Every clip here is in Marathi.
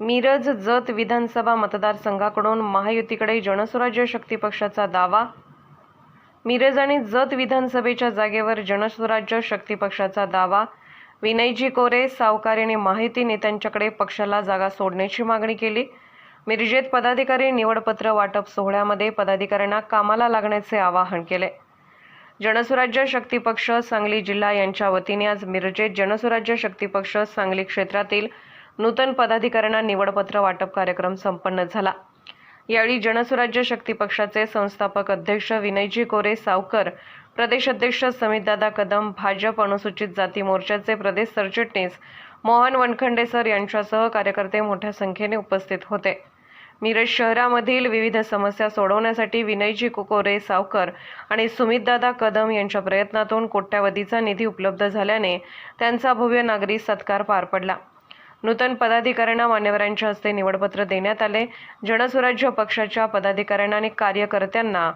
मिरज जत विधानसभा मतदारसंघाकडून महायुतीकडे जनस्वराज्य शक्ती पक्षाचा दावा. मिरज आणि जत विधानसभेच्या जागेवर जनस्वराज्य शक्ती पक्षाचा दावा. विनयजी कोरे सावकार यांनी माहिती नेत्यांच्याकडे पक्षाला जागा सोडण्याची मागणी केली. मिरजेत पदाधिकारी निवडपत्र वाटप सोहळ्यामध्ये पदाधिकाऱ्यांना कामाला लागण्याचे आवाहन केले. जनसुराज्य शक्ती पक्ष सांगली जिल्हा यांच्या वतीने आज मिरजेत जनसुराज्य शक्ती पक्ष सांगली क्षेत्रातील नूतन पदाधिकाऱ्यांना निवडपत्र वाटप कार्यक्रम संपन्न झाला. यावेळी जनसुराज्य शक्ती पक्षाचे संस्थापक अध्यक्ष विनयजी कोरे सावकर प्रदेश अध्यक्ष समितदादा कदम भाजप अनुसूचित जाती मोर्चाचे प्रदेश सरचिटणीस मोहन वनखंडे सर यांच्यासह कार्यकर्ते मोठ्या संख्येने उपस्थित होते. मिरज शहरामधील विविध समस्या सोडवण्यासाठी विनयजी कुकोरे सावकर आणि सुमितदादा कदम यांच्या प्रयत्नातून कोट्यावधीचा निधी उपलब्ध झाल्याने त्यांचा भव्य नागरी सत्कार पार पडला. नूतन पदाधिकाऱ्यांना मान्यवरांच्या हस्ते निवडपत्र देण्यात आले. जनस्वराज्य पक्षाच्या पदाधिकाऱ्यांना आणि कार्यकर्त्यांना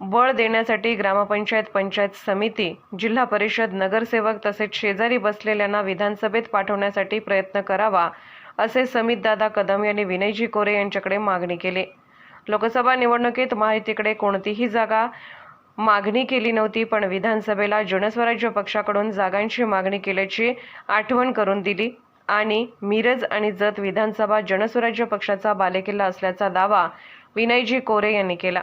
बळ देण्यासाठी ग्रामपंचायत पंचायत समिती जिल्हा परिषद नगरसेवक तसेच शेजारी बसलेल्यांना विधानसभेत पाठवण्यासाठी प्रयत्न करावा. असे समितदादा कदम यांनी विनयजी कोरे यांच्याकडे मागणी केली. लोकसभा निवडणुकीत माहितीकडे कोणतीही जागा मागणी केली नव्हती पण विधानसभेला जनस्वराज्य पक्षाकडून जागांची मागणी केल्याची आठवण करून दिली आणि मिरज आणि जत विधानसभा जनस्वराज्य पक्षाचा बालेकिल्ला असल्याचा दावा विनयजी कोरे यांनी केला.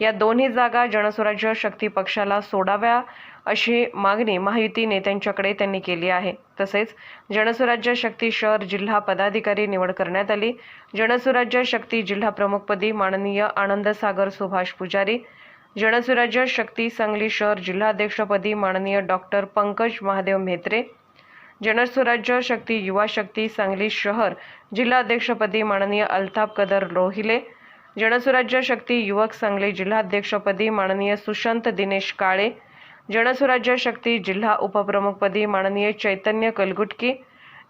या दोन्ही जागा जनस्वराज्य शक्ती पक्षाला सोडाव्या अशी मागणी महायुती नेत्यांच्याकडे त्यांनी केली आहे. तसेच जनस्वराज्य शक्ती शहर जिल्हा पदाधिकारी निवड करण्यात आली. जनस्वराज्य शक्ती जिल्हा प्रमुखपदी माननीय आनंदसागर सुभाष पुजारी. जनसुराज्य शक्ती सांगली शहर जिल्हाध्यक्षपदी माननीय डॉक्टर पंकज महादेव म्हेत्रे. जनस्वराज्य शक्ती युवा शक्ती सांगली शहर जिल्हाध्यक्षपदी माननीय अल्ताफ कदर रोहिले जनसुराज्य शक्ती युवक सांगली जिल्हाध्यक्षपदी माननीय सुशांत दिनेश काळे जनसुराज्य शक्ती जिल्हा उपप्रमुखपदी माननीय चैतन्य कलगुटकी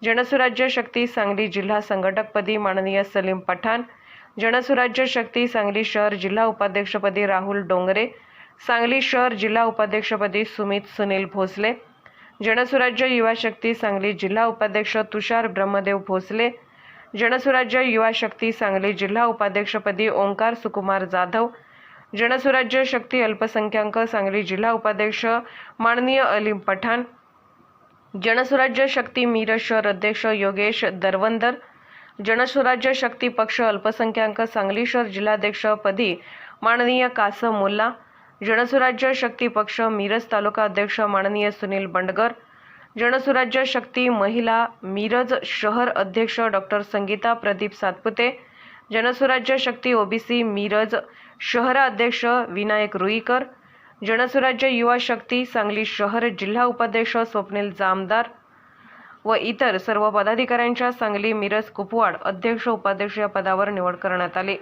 जनसुराज्य शक्ती सांगली जिल्हा संघटकपदी माननीय सलीम पठाण जनसुराज्य शक्ती सांगली शहर जिल्हा उपाध्यक्षपदी राहुल डोंगरे सांगली शहर जिल्हा उपाध्यक्षपदी सुमित सुनील भोसले जनसुराज्य युवा शक्ती सांगली जिल्हा उपाध्यक्ष तुषार ब्रह्मदेव भोसले जनसुराज्य युवा शक्ती सांगली जिल्हा उपाध्यक्षपदी ओंकार सुकुमार जाधव. जनसुराज्य शक्ती अल्पसंख्याक सांगली जिल्हा उपाध्यक्ष माननीय अलीम पठाण. जनसुराज्य शक्ती मिरज शहर अध्यक्ष योगेश दरवंदर. जनस्वराज्य शक्ती पक्ष अल्पसंख्याक सांगली शहर जिल्हाध्यक्षपदी माननीय कासम मुल्ला. जनसुराज्य शक्ती पक्ष मिरज तालुका अध्यक्ष माननीय सुनील बंडगर. जनसुराज्य शक्ती महिला मिरज शहर अध्यक्ष डॉक्टर संगीता प्रदीप सातपुते जनसुराज्य शक्ती ओबीसी मिरज शहर अध्यक्ष विनायक रुईकर जनसुराज्य युवा शक्ती सांगली शहर जिल्हा उपाध्यक्ष स्वप्नील जामदार व इतर सर्व पदाधिकाऱ्यांच्या सांगली मिरज कुपवाड अध्यक्ष उपाध्यक्ष या पदावर निवड करण्यात आली.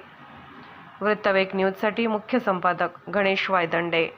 वृत्तवेक न्यूजसाठी मुख्य संपादक गणेश वायदंडे.